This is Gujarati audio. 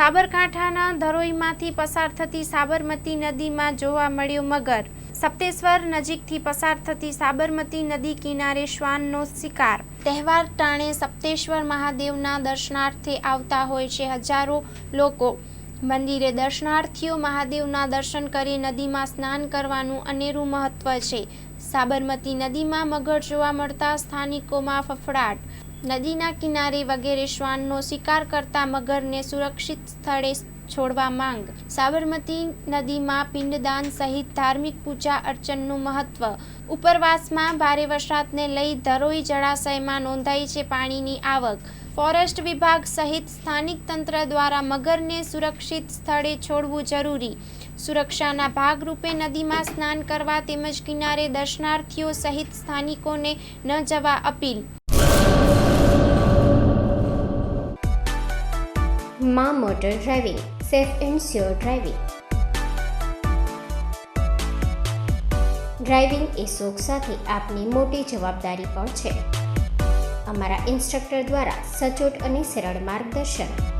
સાબરકાંઠાના ધરોઈમાંથી પસાર થતી સાબરમતી નદીમાં જોવા મળ્યો મગર. સપ્તેશ્વર નજીકથી પસાર થતી સાબરમતી નદી કિનારે શ્વાનનો શિકાર. તહેવાર ટાણે સપ્તેશ્વર મહાદેવના દર્શનાર્થે આવતા હોય છે હજારો લોકો. મંદિરે દર્શનાર્થીઓ મહાદેવના દર્શન કરી નદીમાં સ્નાન કરવાનું અનેરું મહત્વ છે. સાબરમતી નદીમાં મગર જોવા મળતા સ્થાનિકોમાં ફફડાટ. નદીના કિનારે વગેરે શ્વાનનો શિકાર કરતા મગરને સુરક્ષિત સ્થળે છોડવા માંગ. સાબરમતી નદીમાં પિંડદાન સહિત ધાર્મિક પૂજા અર્ચનનું મહત્વ. ઉપરવાસમાં ભારે વરસાદને લઈ ધરોઈ જળાશયમાં નોંધાઈ છે પાણીની આવક. ફોરેસ્ટ વિભાગ સહિત સ્થાનિક તંત્ર દ્વારા મગરને સુરક્ષિત સ્થળે છોડવું જરૂરી. સુરક્ષાના ભાગરૂપે નદીમાં સ્નાન કરવા તેમજ કિનારે દર્શનાર્થીઓ સહિત સ્થાનિકોને ન જવા અપીલ. મા motor driving, safe and sure driving. Driving એ શોખ સાથે આપની મોટી જવાબદારી પણ છે. અમારા ઇન્સ્ટ્રક્ટર દ્વારા સચોટ અને સરળ માર્ગદર્શન.